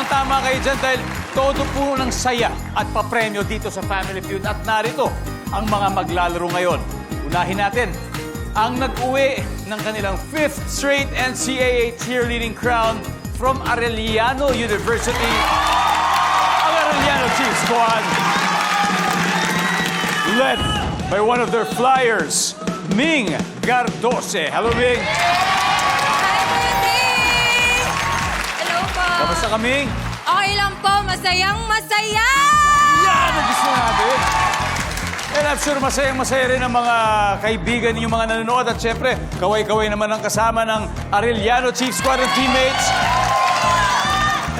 Tamang-tama kayo dyan dahil todo po ng saya at papremyo dito sa Family Feud. At narito ang mga maglalaro ngayon. Unahin natin ang nag-uwi ng kanilang fifth straight NCAA cheerleading crown from Arellano University, ang Arellano Chief Squad. Led by one of their flyers, Ming Gardose. Hello, Ming. Hi, po. Kamusta ka, Ming? Okay lang po. Masayang masaya! Yan ang gusto natin. And I'm sure masayang-masaya rin ang mga kaibigan ninyong mga nanonood. At syempre, kaway-kaway naman ang kasama ng Arellano Chief Squad and teammates.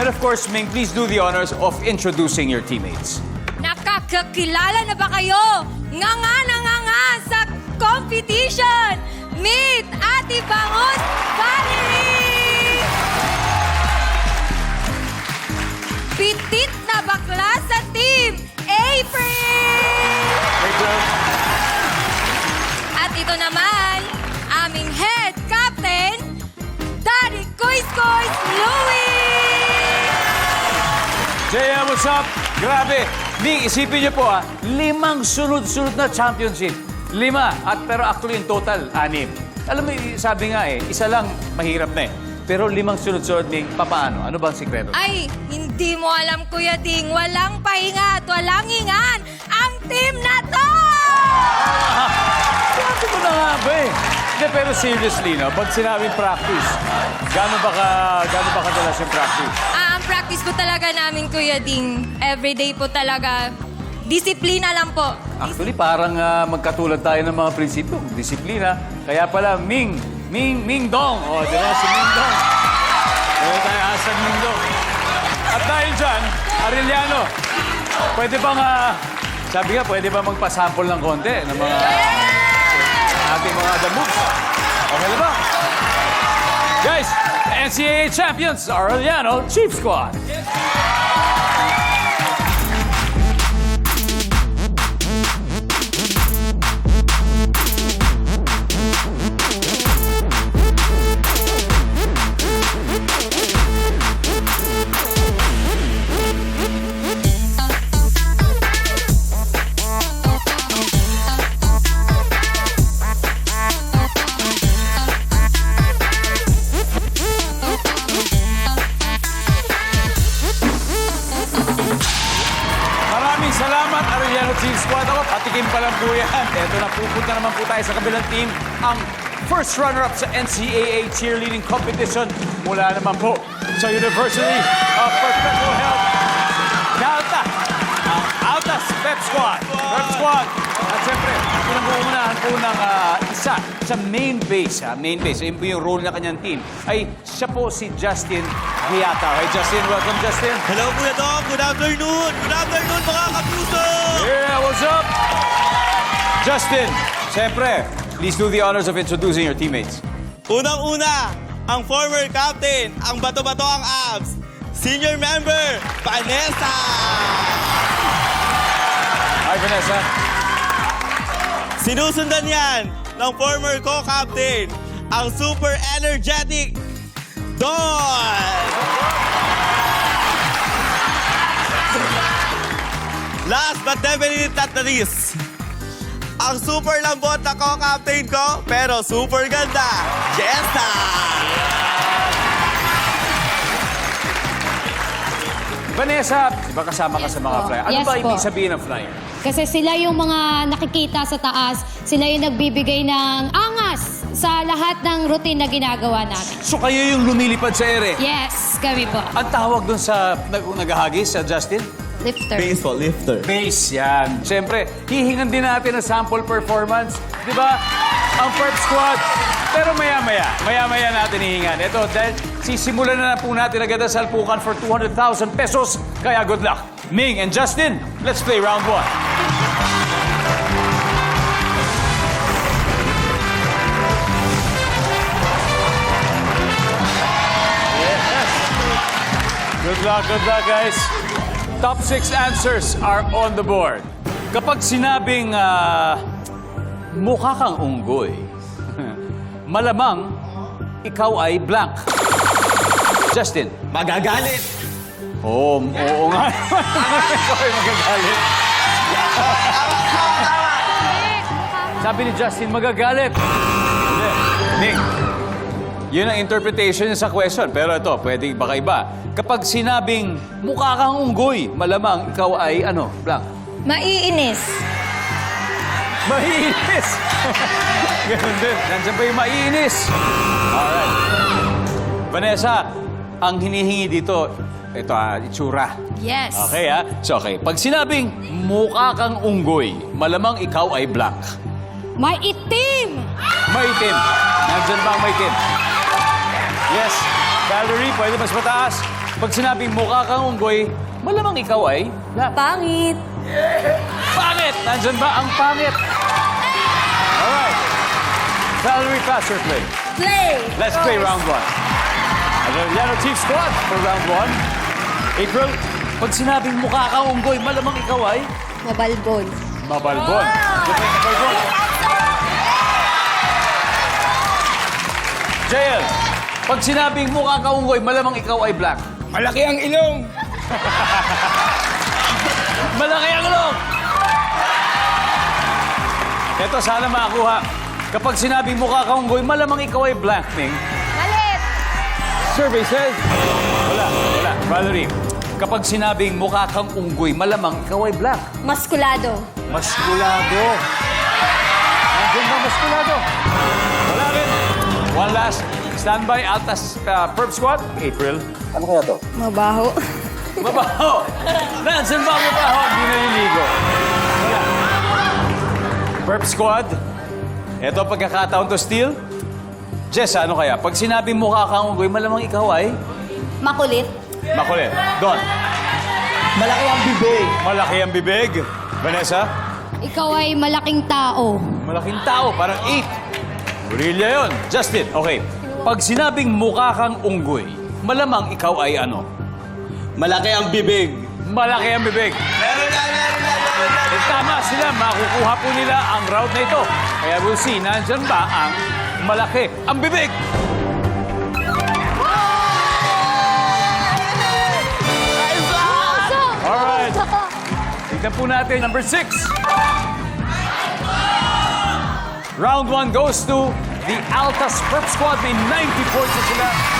And of course, Ming, please do the honors of introducing your teammates. Nakakakilala na ba kayo? Nga nga na nga nga sa competition! Meet Ate Bangus Valerie! Pitit na bakla sa team, April! Girl. At ito naman, aming head captain, Daddy Kois Kois Louie! JM, what's up? Grabe. Ming, isipin niyo po ah, limang sunod-sunod na championship. Lima. At pero actually in total, anim. Alam mo, sabi nga eh, isa lang mahirap na eh. Pero limang sunod-sunod, Ming, papaano? Ano bang sikreto? Ay, hindi mo alam, Kuya Ding. Walang pahinga at walang hingan ang team na to! Sabi ko na nga ba eh. Hindi, pero seriously, no? Pag sinabing practice, gano'n ba, ka, gano'n ba kadalas yung practice? Ah, ang practice po talaga namin, Kuya Ding. Everyday po talaga. Disiplina lang po. Actually, parang ah, magkatulad tayo ng mga prinsipyo. Disiplina. Kaya pala, Ming, Ming, Ming Dong. O, di ba? Si Ming Dong. Kaya tayo hasag Ming Dong. At dahil dyan, Arellano, pwede bang, ah, sabi nga, pwede ba magpasample ng konti ng mga ating mga the moves? Okay na ba? Guys, NCAA champions, Arellano Chief Squad. Maraming patikim pa lang po yan. Ito na, pupunta naman po tayo sa kabilang team. Ang first runner-up sa NCAA cheerleading competition mula naman po sa University of Perpetual Health. Calta, ang Altas Pep Squad. Pep Squad. At siyempre, pinag-uunahan po ng ah, isa sa main base, ha? main base, yun po yung role ng kanyang team, ay siya po si Justin Giata. Hey Justin, welcome Justin. Hello Kuya Dong, good afternoon! Good afternoon mga kapuso! Yeah, what's up? Justin, siyempre, please do the honors of introducing your teammates. Unang-una, ang former captain, ang bato-bato ang abs, senior member, Vanessa! Hi, Vanessa. Sinusundan yan ng former co-captain, ang super energetic Don! Last but definitely not the least, ang super lambot na co-captain ko, pero super ganda, Jessa! Vanessa, di ba kasama ka Yes sa mga po. flyer? Ano Yes ba po. ibig sabihin ng flyer? Kasi sila yung mga nakikita sa taas, sila yung nagbibigay ng angas sa lahat ng routine na ginagawa namin. So kayo yung lumilipad sa ere. Yes, kami po. Ang tawag dun sa nag naghahagis sa Justin? Lifter. Baseball lifter. Base yan. Siyempre, hihingan din natin ng sample performance. Di ba? Ang Perp Squad. Pero maya-maya, maya-maya natin hihingan. Ito, dahil sisimulan na, na po natin agad ang salpukan for 200,000 pesos. Kaya good luck. Ming and Justin, let's play round one. Good luck, good luck, guys. Top six answers are on the board. Kapag sinabing ah, mukha kang unggoy, malamang ikaw ay blank. Justin, Magagalit! Oo, oo nga. Ikaw ay magagalit. Sabi ni Justin, magagalit. Nick, yun ang interpretation sa question. Pero ito, pwede baka iba. Kapag sinabing mukha kang unggoy, malamang ikaw ay ano, blank. Maiinis. Maiinis. Ganun din. Nandiyan ba yung maiinis? Alright. Vanessa, ang hinihingi dito, ito ah, itsura. Yes. Okay ah. So okay, pag sinabing mukha kang unggoy, malamang ikaw ay black. May itim! Maitim. Nandiyan ba ang maitim? Yes. Valerie, pwede mas mataas. Pag sinabing mukha kang unggoy, malamang ikaw ay. Pangit. Pangit! Nandyan ba ang pangit? Alright. Valerie, pass or play? Play. Let's play round one. Arellano Chief Squad for round one. April, pag sinabing mukha kang unggoy, malamang ikaw ay Mabalbon. mabalbon. Mabalbon? Jael, pag sinabing mukha kang unggoy, malamang ikaw ay black. Malaki ang ilong. Malaki ang ilong! Ito, sana makakuha. Kapag sinabing mukha kang unggoy, malamang ikaw ay black, Ning. Malit. Survey says... Wala, wala. Valerie, kapag sinabing mukha kang unggoy, malamang ikaw ay black. Maskulado. Maskulado. Nandiyan ba maskulado? Wala rin. One last. Standby, Altas uh, Perp Squad. April. Ano kaya to? Mabaho. Mabaho. Nandiyan ba mabaho? Hindi naliligo. Wala. Perp Squad. Ito pagkakataon to steal. Jess, ano kaya? Pag sinabi mukha kang unggoy, malamang ikaw ay Makulit. makulit. Don, Malaki ang bibig. malaki ang bibig. Vanessa, Ikaw ay malaking tao. malaking tao, parang eight. Gorilla yun. Justin, okay. Pag sinabing mukha kang unggoy, malamang ikaw ay ano? Malaki ang bibig. Malaki ang bibig. Meron na, meron na, meron na. Kung tama sila, makukuha po nila ang round na ito. Kaya we'll see, nandyan ba ang malaki ang bibig? Alright. Tignan po natin, number six. Round one goes to the Altas Perp Squad. May 90 points na sila.